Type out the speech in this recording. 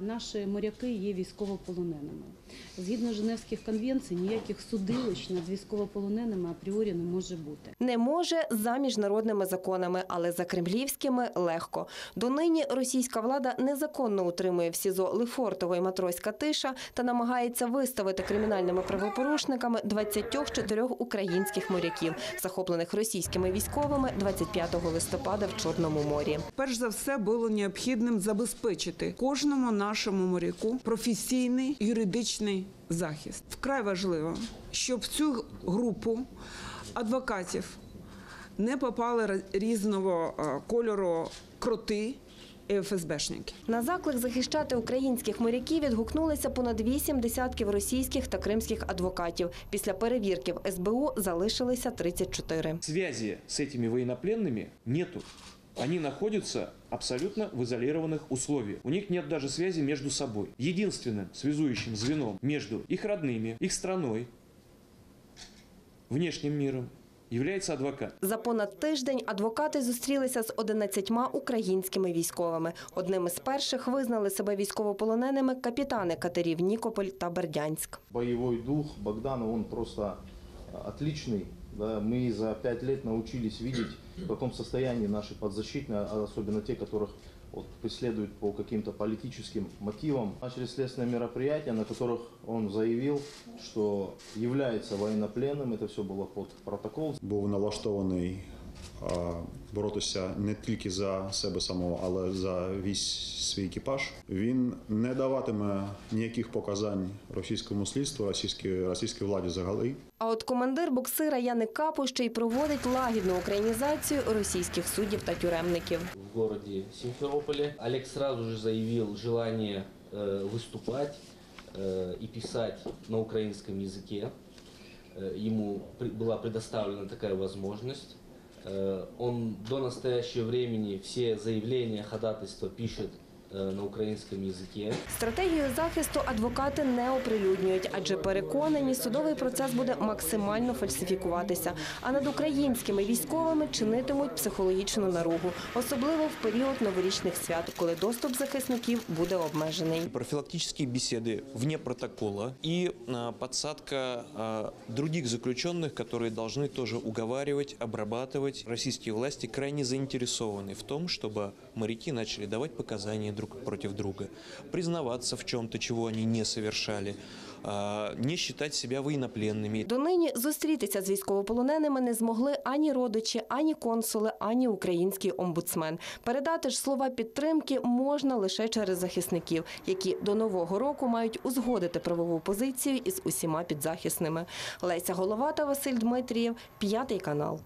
Наші моряки є військовополоненими. Згідно Женевських конвенцій, ніяких судилищ над військовополоненими апріорі не може бути. Не може за міжнародними законами, але за кремлівськими легко. Донині російська влада незаконно утримує в СІЗО Лефортово і Матроська Тиша та намагається виставити кримінальними правопорушниками 24 українських моряків, захоплених російськими військовими 25 листопада в Чорному морі. Перш за все було необхідним забезпечити кожному нашому моряку професійний юридичний захист. Вкрай важливо, щоб в цю групу адвокатів не попали різного кольору кроти і ФСБшники. На заклик захищати українських моряків відгукнулися понад вісім десятків російських та кримських адвокатів. Після перевірки в СБУ залишилися 34. Связи с этими военнопленными нету. Они находятся абсолютно в изолированных условиях. У них нет даже связи между собой. Единственным связующим звеном между их родными, их страной, внешним миром является адвокат. За понад тиждень адвокати зустрілися з 11 українськими військовими. Одним із перших визнали себе військовополоненими капітани катерів Нікополь та Бердянськ. боевой дух Богдана, он просто отличный. Да, мы за пять лет научились видеть, в каком состоянии наши подзащитные, а особенно те, которых вот, преследуют по каким-то политическим мотивам. Начали следственные мероприятия, на которых он заявил, что является военнопленным. Это все было под протокол. був налаштований а, боротися не тільки за себе самого, але за весь свій екіпаж. Він не даватиме ніяких показань російському слідству, російській, російській владі взагалі. А от командир боксира Яник Капу ще й проводить лагідну українізацію російських суддів та тюремників. в городе Симферополе. Олег сразу же заявил желание э, выступать э, и писать на украинском языке. Э, ему при- была предоставлена такая возможность. Э, он до настоящего времени все заявления, ходатайства пишет на украинском языке. Стратегію захисту адвокати не оприлюднюють, адже переконані, судовий процес буде максимально фальсифікуватися. А над українськими військовими чинитимуть психологічну наругу, особливо в період новорічних свят, коли доступ захисників буде обмежений. профилактические беседы вне протокола и а, подсадка а, других заключенных, которые должны тоже уговаривать, обрабатывать. Российские власти крайне заинтересованы в том, чтобы моряки начали давать показания друг против друга, признаваться в чем-то, чего они не совершали, не считать себя военнопленными. Донині зустрітися з військовополоненими не змогли ані родичі, ані консули, ані український омбудсмен. Передати ж слова підтримки можна лише через захисників, які до нового року мають узгодити правову позицію із усіма підзахисними. Леся Головата, Василь Дмитрієв, п'ятий канал.